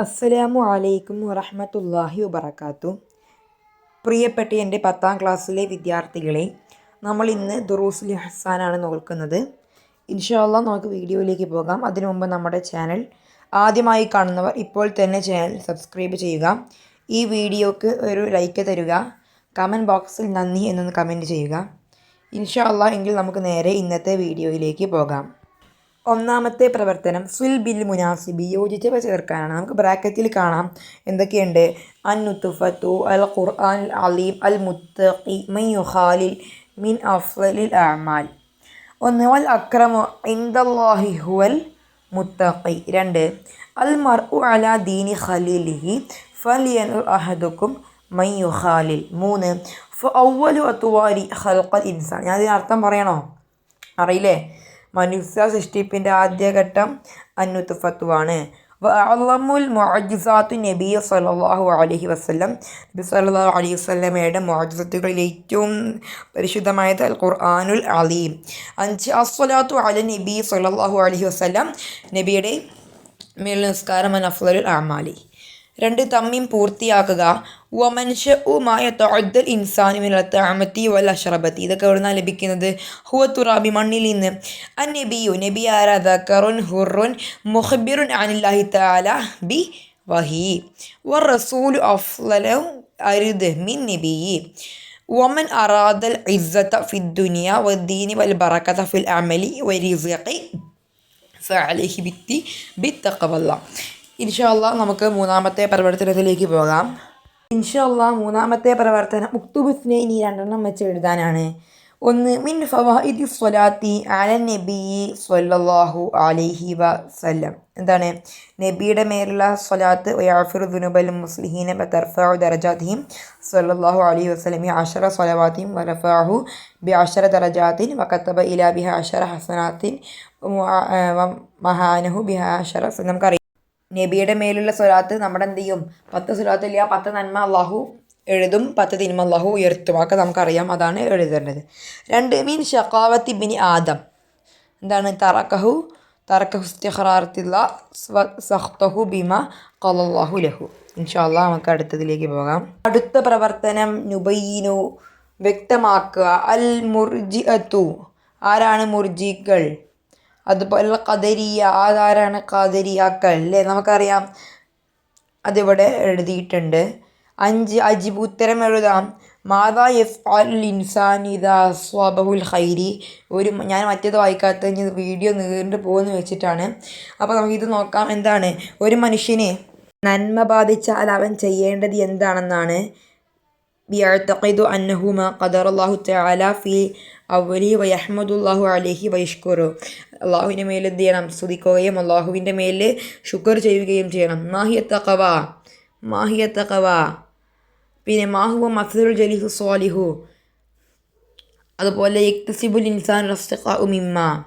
അസ്സലാമു അലൈക്കും വറഹമത്തല്ലാഹി വബർക്കാത്തു പ്രിയപ്പെട്ട എന്റെ പത്താം ക്ലാസ്സിലെ വിദ്യാർത്ഥികളെ നമ്മൾ ഇന്ന് ദുറൂസുൽ ഹസാനാണ് നോക്കുന്നത്. ഇൻഷാല്ല നമുക്ക് വീഡിയോയിലേക്ക് പോകാം. അതിനു മുമ്പ് നമ്മുടെ ചാനൽ ആദ്യമായി കാണുന്നവർ ഇപ്പോൾ തന്നെ ചാനൽ സബ്സ്ക്രൈബ് ചെയ്യുക. ഈ വീഡിയോക്ക് ഒരു ലൈക്ക് തരിക. കമന്റ് ബോക്സിൽ നന്ദി എന്നൊന്ന് കമന്റ് ചെയ്യുക. ഇൻഷാല്ല എങ്കിൽ നമുക്ക് നേരെ ഇന്നത്തെ വീഡിയോയിലേക്ക് പോകാം. ഒന്നാമത്തെ പ്രവർത്തനം സുൽ ബിൽ മുനാസിബി യോജിച്ചവ ചേർക്കാനാണ് നമുക്ക് ബ്രാക്കറ്റിൽ കാണാം. എന്തൊക്കെയുണ്ട്? അൻ നുത്തുഫത്തു അൽ ഖുർആൻ അലീം അൽ മുത്തഖി മൻ യുഹാലിൽ മിൻ അഫ്ലിൽ അമാൽ ഒന്ന് വൽ അക്രമു ഇന്ദല്ലാഹി ഹുവൽ മുത്തഖി. രണ്ട് അൽ മർഉ അല ദീനി ഖലീലിഹി ഫലിയനു അഹദുക്കും മൻ യുഹാലിൽ മൂന്ന് ഫ ഔവലു അത്തുവാരി ഖൽഖൽ ഇൻസാൻ. ഞാൻ ഇതിന് അർത്ഥം പറയണോ? അറിയില്ലേ? മനുഷ്യ സൃഷ്ടിപ്പിന്റെ ആദ്യഘട്ടം അന്നുത്തുഫത്തുവാണ് അള്ളമുൽ മൊജിസാത്തു നബി സല്ലാഹു അലഹി വസ്ലം നബി സല്ലാഹു അലൈഹി വസ്ലമയുടെ മൊജിസത്തുകളിൽ ഏറ്റവും പരിശുദ്ധമായത് അൽ ഖുർആാനുൽ അലീം. അഞ്ച് അസ്വലാത്തു അല നബി സല്ലാഹു അലഹി വസ്ലം നബിയുടെ മേൽ നിസ്കാരം അൻ അഫ്ലുൽ അമാലി രണ്ട് തമ്മിം പൂർത്തിയാക്കുക. വമൻഷുമായ തൊഴൽ ഇൻസാനുമിനുള്ള താമത്തി വൽ അഷറബത്തി ഇതൊക്കെ എവിടെ നിന്നാണ് ലഭിക്കുന്നത് ഹുവ തുറാബി മണ്ണിൽ നിന്ന് അൻ നബിയു നബി ആരാധ കറുൻ ഹുറുൻ മുഹബിറുൻ അനില്ലാഹി താല ബി വഹി വ റസൂൽ അഫ്ലു അരുത് മിൻ നബി വമൻ അറാദൽ ഇസ്സത്ത ഫിദ്ദുനിയ വദ്ദീനി വൽ ബറക്കത ഫിൽ അമലി വരിസഖി ഫഅലൈഹി ബിത്തി ബിത്തഖവല്ല ഇൻഷാല്ല നമുക്ക് മൂന്നാമത്തെ പ്രവർത്തനത്തിലേക്ക് പോകാം ഇൻഷാല്ല മൂന്നാമത്തെ പ്രവർത്തനം ഉക്തുബുസ്നെ ഇനി രണ്ടെണ്ണം വെച്ച് എഴുതാനാണ്. ഒന്ന് മിൻ ഫവാഇദി സ്വലാത്തി അല നബി സ്വല്ലല്ലാഹു അലൈഹി വസല്ലം. എന്താണ്? നബിയുടെ മേലുള്ള സ്വലാത്ത് വയാഫിർ ദുനുബൽ മുസ്ലിഹീന ബർഫാഹു ദറജാത്തിഹിം സ്വല്ലല്ലാഹു അലൈഹി വസ്ലമി അഷറ സ്വലവാത്തിയും വറഫാഹു ബി അഷറ ദറജാത്തിൻ വക്കത്തബ ഇലാ ബിഹ അഷറ ഹസനാത്തിൻ മഹാനഹു ബിഹ അഷറ നമുക്കറിയാം. നബിയുടെ മേലുള്ള സ്വലാത്ത് നമ്മുടെ എന്ത് ചെയ്യും? പത്ത് സ്വലാത്തില്ല പത്ത് നന്മ അള്ളാഹു എഴുതും പത്ത് തിന്മ അള്ളാഹു ഉയർത്തും. ഒക്കെ നമുക്കറിയാം. അതാണ് എഴുതേണ്ടത്. രണ്ട് മീൻ ഷക്കാവത്തി ബിനി ആദം. എന്താണ്? തറക്കഹു തറക്കഹുസ്തിഹറാർത്തില്ല സഹ്തഹു ബിമ കൊലാഹു ലഹു. ഇൻഷാല്ല നമുക്ക് അടുത്തതിലേക്ക് പോകാം. അടുത്ത പ്രവർത്തനം നുബൈനു വ്യക്തമാക്കുക. അൽ മുർജി അത്തു ആരാണ് മുർജികൾ അതുപോലെ കദരിയ ആധാരാണ് കദരിയാക്കൾ അല്ലേ നമുക്കറിയാം. അതിവിടെ എഴുതിയിട്ടുണ്ട്. അഞ്ച് അജിബ് ഉത്തരം എഴുതാം. മാതാ എഫ് അൽ ഇൻസാൻ ഇതാ ഹൈരി ഒരു ഞാൻ മറ്റേത് വായിക്കാത്ത വീഡിയോ നീണ്ടു പോകുന്നു വെച്ചിട്ടാണ്. അപ്പോൾ നമുക്കിത് നോക്കാം എന്താണ്. ഒരു മനുഷ്യനെ നന്മ ബാധിച്ചാൽ അവൻ ചെയ്യേണ്ടത് എന്താണെന്നാണ്. ബിയത്തഖിദു അന്നഹുമ ഖദർ അള്ളാഹു തആല ഫി അവലി വയഹമ്മദുല്ലാഹു അലഹി വൈഷ്കുറു. അള്ളാഹുവിന്റെ മേൽ എന്ത് ചെയ്യണം? സ്തുതിക്കുകയും അള്ളാഹുവിന്റെ മേൽ ഷുക്കർ ചെയ്യുകയും ചെയ്യണം. മാഹിയത്തഖവ. മാഹിയത്തഖവ. പിന്നെ മാഹുവ മസദുൽ ജലിഹു സ്വാലിഹു. അതുപോലെ ഇക്തസിബുൽ ഇൻസാൻ റസ്തഖ ഉമിമ്മ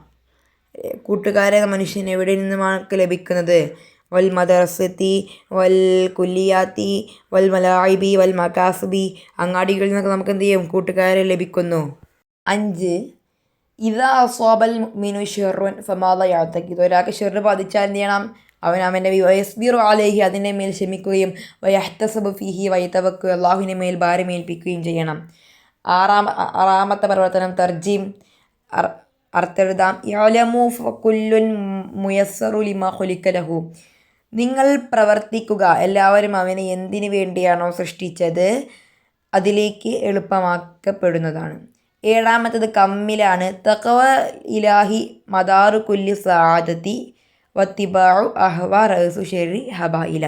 കൂട്ടുകാരെ മനുഷ്യൻ എവിടെ നിന്നുമാണ് ലഭിക്കുന്നത്? വൽ മദർസത്തി വൽ കുല്ലിയാത്തി വൽ മലായിബി വൽ മകാസുബി. അങ്ങാടികളിൽ നിന്നൊക്കെ നമുക്ക് എന്ത് ചെയ്യും? കൂട്ടുകാരെ ലഭിക്കുന്നു. അഞ്ച്. ഇതാ അസ്വാബൽ മിനു ഷെറുൻ ഇത് ഒരാൾക്ക് ഷെറ് ബാധിച്ചാൽ എന്ത് ചെയ്യണം? അവൻ അവന്റെ വയസ്ബീറു ആലേഹി അതിന്റെ മേൽ ക്ഷമിക്കുകയും വയഹ്തസബ് ഫിഹി വൈത്തവക്ക് അള്ളാഹുവിന്റെ മേൽ ഭാരമേൽപ്പിക്കുകയും ചെയ്യണം. ആറാം ആറാമത്തെ പ്രവർത്തനം തർജീം അർത്തെഴുതാം. യലമു ഫുല്ലുൻ മുയസ്സറു ലിമ ഹുലിക്കലഹു നിങ്ങൾ പ്രവർത്തിക്കുക. എല്ലാവരും അവനെ എന്തിനു വേണ്ടിയാണോ സൃഷ്ടിച്ചത്? അതിലേക്ക് എളുപ്പമാക്കപ്പെടുന്നതാണ്. ഏഴാമത്തത് കമ്മിലാണ്. തക്കവ ഇലാഹി മദാറു കുല്ലി സാദത്തി വത്തിബാഴു അഹ്വ റസു ഷെറി ഹബ ഇല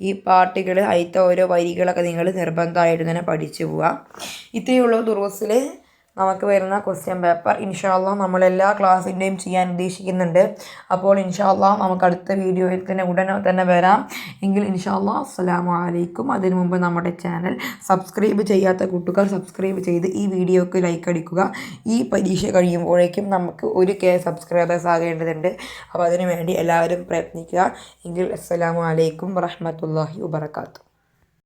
ഈ പാട്ടുകൾ അയിത്ത ഓരോ വരികളൊക്കെ നിങ്ങൾ നിർബന്ധമായിട്ട് തന്നെ പഠിച്ചു പോവുക ഇത്രയുള്ള ദുറൂസിൽ നമുക്ക് വരുന്ന ക്വസ്റ്റ്യൻ പേപ്പർ ഇൻഷാല്ല നമ്മൾ എല്ലാ ക്ലാസ്സിന്റെയും ചെയ്യാൻ ഉദ്ദേശിക്കുന്നുണ്ട്. അപ്പോൾ ഇൻഷാല്ല നമുക്ക് അടുത്ത വീഡിയോയിൽ തന്നെ ഉടനെ തന്നെ വരാം. എങ്കിൽ ഇൻഷാല്ല അസ്സാം വലൈക്കും അതിനു മുമ്പ് നമ്മുടെ ചാനൽ സബ്സ്ക്രൈബ് ചെയ്യാത്ത കൂട്ടുകാർ സബ്സ്ക്രൈബ് ചെയ്ത് ഈ വീഡിയോക്ക് ലൈക്ക് അടിക്കുക. ഈ പരീക്ഷ കഴിയുമ്പോഴേക്കും നമുക്ക് ഒരു കെ സബ്സ്ക്രൈബേഴ്സ് ആകേണ്ടതുണ്ട്. അപ്പോൾ അതിനു വേണ്ടി എല്ലാവരും പ്രയത്നിക്കുക. എങ്കിൽ അസ്സലാമു അലൈക്കും വറഹമത്തല്ലാഹി വബർക്കാത്തു